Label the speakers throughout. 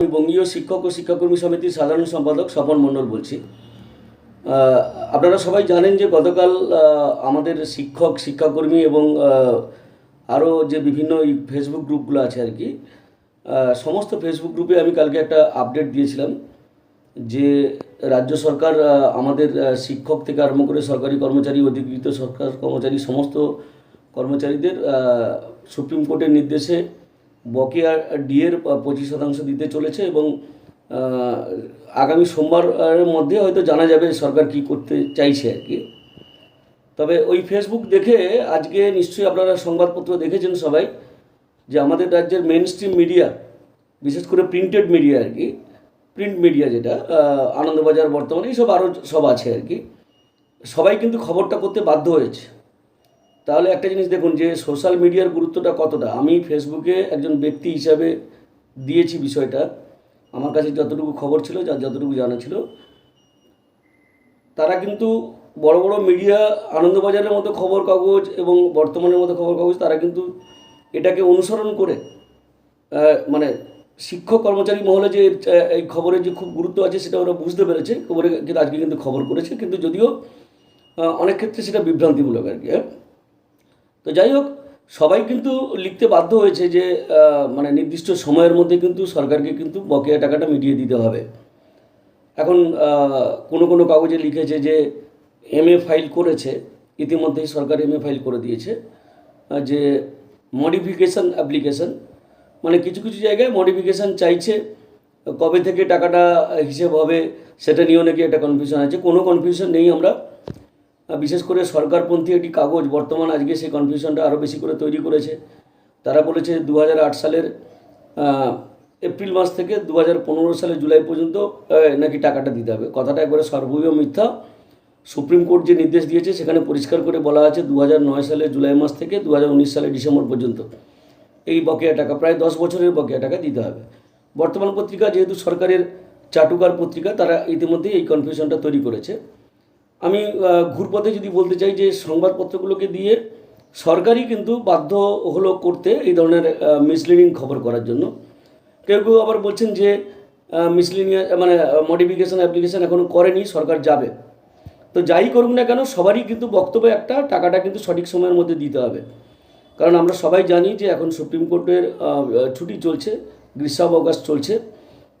Speaker 1: আমি বঙ্গীয় শিক্ষক ও শিক্ষাকর্মী সমিতির সাধারণ সম্পাদক স্বপন মণ্ডল বলছি। আপনারা সবাই জানেন যে গতকাল আমাদের শিক্ষক, শিক্ষাকর্মী এবং আরও যে বিভিন্ন ফেসবুক গ্রুপগুলো আছে আর কি সমস্ত ফেসবুক গ্রুপে আমি কালকে একটা আপডেট দিয়েছিলাম যে রাজ্য সরকার আমাদের শিক্ষক থেকে আরম্ভ করে সরকারি কর্মচারী, অধিকৃত সরকার কর্মচারী, সমস্ত কর্মচারীদের সুপ্রিম কোর্টের নির্দেশে বকেয়া ডিএর পঁচিশ শতাংশ দিতে চলেছে এবং আগামী সোমবারের মধ্যে হয়তো জানা যাবে সরকার কি করতে চাইছে আর কি। তবে ওই ফেসবুক দেখে আজকে নিশ্চয়ই আপনারা সংবাদপত্র দেখেছেন সবাই যে আমাদের রাজ্যের মেন স্ট্রিম মিডিয়া বিশেষ করে প্রিন্টেড মিডিয়া আর কি প্রিন্ট মিডিয়া যেটা আনন্দবাজার বর্তমানে, এইসব আরও সব আছে আর কি। সবাই কিন্তু খবরটা করতে বাধ্য হয়েছে। তাহলে একটা জিনিস দেখুন যে সোশ্যাল মিডিয়ার গুরুত্বটা কতটা? আমি ফেসবুকে একজন ব্যক্তি হিসাবে দিয়েছি বিষয়টা। আমার কাছে যতটুকু খবর ছিল, যা যতটুকু জানা ছিল, তারা কিন্তু বড় বড় মিডিয়া আনন্দবাজারের মতো খবর কাগজ এবং বর্তমানের মতো খবর কাগজ তারা কিন্তু এটাকে অনুসরণ করে মানে শিক্ষক কর্মচারী মহলে যে এই খবরের যে খুব গুরুত্ব আছে সেটা ওরা বুঝতে পেরেছে। খবরে কিন্তু আজকে কিন্তু খবর করেছে। কিন্তু যদিও অনেক ক্ষেত্রে সেটা বিভ্রান্তিমূলক আর কি হ্যাঁ। তো যাই হোক, সবাই কিন্তু লিখতে বাধ্য হয়েছে যে মানে নির্দিষ্ট সময়ের মধ্যে কিন্তু সরকারকে কিন্তু বকেয়া টাকাটা মিটিয়ে দিতে হবে। এখন কোনো কোনো কাগজে লিখেছে যে এমএ ফাইল করেছে, ইতিমধ্যেই সরকার এমএ ফাইল করে দিয়েছে যে মডিফিকেশন অ্যাপ্লিকেশন মানে কিছু কিছু জায়গায় মডিফিকেশন চাইছে, কবে থেকে টাকাটা হিসেব হবে সেটা নিয়েও নাকি একটা কনফিউশন আছে। কোনো কনফিউশন নেই আমরা বিশেষ করে সরকারপন্থী একটি কাগজ বর্তমান আজকে সেই কনফিউশনটা আরও বেশি করে তৈরি করেছে। তারা বলেছে দু হাজার আট সালের এপ্রিল মাস থেকে দু হাজার পনেরো সালের জুলাই পর্যন্ত নাকি টাকাটা দিতে হবে। কথাটা একবারে সর্বৈব মিথ্যা। সুপ্রিম কোর্ট যে নির্দেশ দিয়েছে, সেখানে পরিষ্কার করে বলা আছে দু সালের জুলাই মাস থেকে দু সালের ডিসেম্বর পর্যন্ত। এই বকেয়া টাকা, প্রায় দশ বছরের বকেয়া টাকা দিতে হবে। বর্তমান পত্রিকা যেহেতু সরকারের চাটুকার পত্রিকা, তারা ইতিমধ্যেই এই কনফিউশনটা তৈরি করেছে। আমি ঘুরপথে যদি বলতে চাই যে সংবাদপত্রগুলোকে দিয়ে সরকারই কিন্তু বাধ্য হলো করতে এই ধরনের মিসলিডিং খবর করার জন্য। কেউ কেউ আবার বলছেন যে মিসলিনিয়া মানে মডিফিকেশন অ্যাপ্লিকেশন এখনও করেনি, সরকার যাবে। তো যাই করুক না কেন, সবারই কিন্তু বক্তব্য একটা, টাকাটা কিন্তু সঠিক সময়ের মধ্যে দিতে হবে। কারণ আমরা সবাই জানি যে এখন সুপ্রিম কোর্টের ছুটি চলছে গ্রীষ্মাবকাশ চলছে,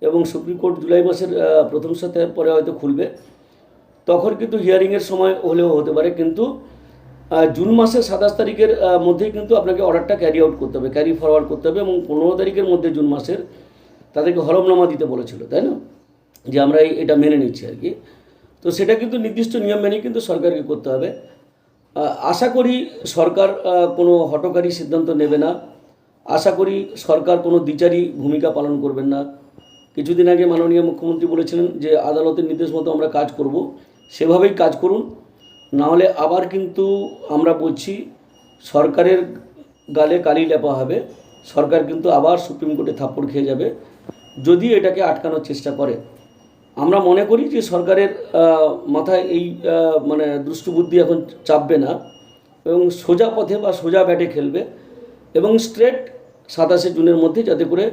Speaker 1: এবং সুপ্রিম কোর্ট জুলাই মাসের প্রথম সপ্তাহের পরে হয়তো খুলবে। তখন কিন্তু হিয়ারিংয়ের সময় হলেও হতে পারে কিন্তু জুন মাসের সাতাশ তারিখের আহ, মধ্যেই কিন্তু আপনাকে অর্ডারটা ক্যারি আউট করতে হবে ক্যারি ফরওয়ার্ড করতে হবে এবং পনেরো তারিখের মধ্যে জুন মাসের তাদেরকে হরমনামা দিতে বলেছিল তাই না? যে আমরা এটা মেনে নিচ্ছি আর কি। তো সেটা কিন্তু নির্দিষ্ট নিয়ম মেনেই কিন্তু সরকারকে করতে হবে। আশা করি সরকার কোনো হটকারী সিদ্ধান্ত নেবে না। আশা করি সরকার কোনো দ্বিচারী ভূমিকা পালন করবেন না। কিছুদিন আগে মাননীয় মুখ্যমন্ত্রী বলেছিলেন যে আদালতের নির্দেশ মতো আমরা কাজ করব। সেভাবেই কাজ করুন। নাহলে আবার কিন্তু আমরা বলছি, সরকারের গালে কালি লেপা হবে। সরকার কিন্তু আবার সুপ্রিম কোর্টে থাপ্পড় খেয়ে যাবে। যদি এটাকে আটকানোর চেষ্টা করে। আমরা মনে করি যে সরকারের মাথায় এই মানে দুষ্টবুদ্ধি এখন চাপবে না এবং সোজা পথে বা সোজা ব্যাটে খেলবে এবং স্ট্রেট সাতাশে জুনের মধ্যে যাতে করে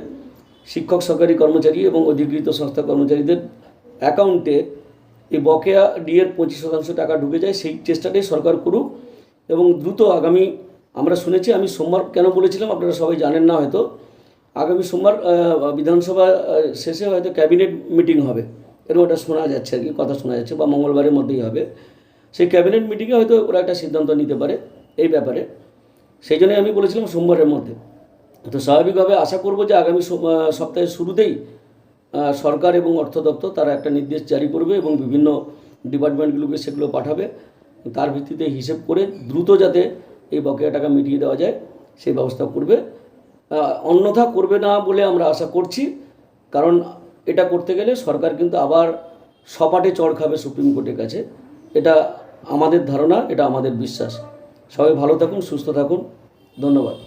Speaker 1: শিক্ষক, সরকারি কর্মচারী এবং অধিকৃত সংস্থা কর্মচারীদের অ্যাকাউন্টে এই বকেয়া ডিএর পঁচিশ শতাংশ টাকা ঢুকে যায়, সেই চেষ্টাটাই সরকার করুক এবং দ্রুত আগামী, আমরা শুনেছি, আমি সোমবার কেন বলেছিলাম, আপনারা সবাই জানেন না হয়তো, আগামী সোমবার বিধানসভা শেষে হয়তো ক্যাবিনেট মিটিং হবে। এরকম একটা শোনা যাচ্ছে আর কি, কথা শোনা যাচ্ছে বা মঙ্গলবারের মধ্যেই হবে। সেই ক্যাবিনেট মিটিংয়ে হয়তো ওরা একটা সিদ্ধান্ত নিতে পারে এই ব্যাপারে। সেই জন্যই আমি বলেছিলাম সোমবারের মধ্যে। তো স্বাভাবিকভাবে আশা করব যে আগামী সপ্তাহের শুরুতেই সরকার এবং অর্থ দপ্তর, তারা একটা নির্দেশ জারি করবে এবং বিভিন্ন ডিপার্টমেন্টগুলোকে সেগুলো পাঠাবে। তার ভিত্তিতে হিসেব করে দ্রুত যাতে এই বকেয়া টাকা মিটিয়ে দেওয়া যায়, সেই ব্যবস্থা করবে। অন্যথা করবে না বলে আমরা আশা করছি, কারণ এটা করতে গেলে সরকার কিন্তু আবার সপাটে চড় খাবে সুপ্রিম কোর্টের কাছে। এটা আমাদের ধারণা, এটা আমাদের বিশ্বাস। সবাই ভালো থাকুন, সুস্থ থাকুন। ধন্যবাদ।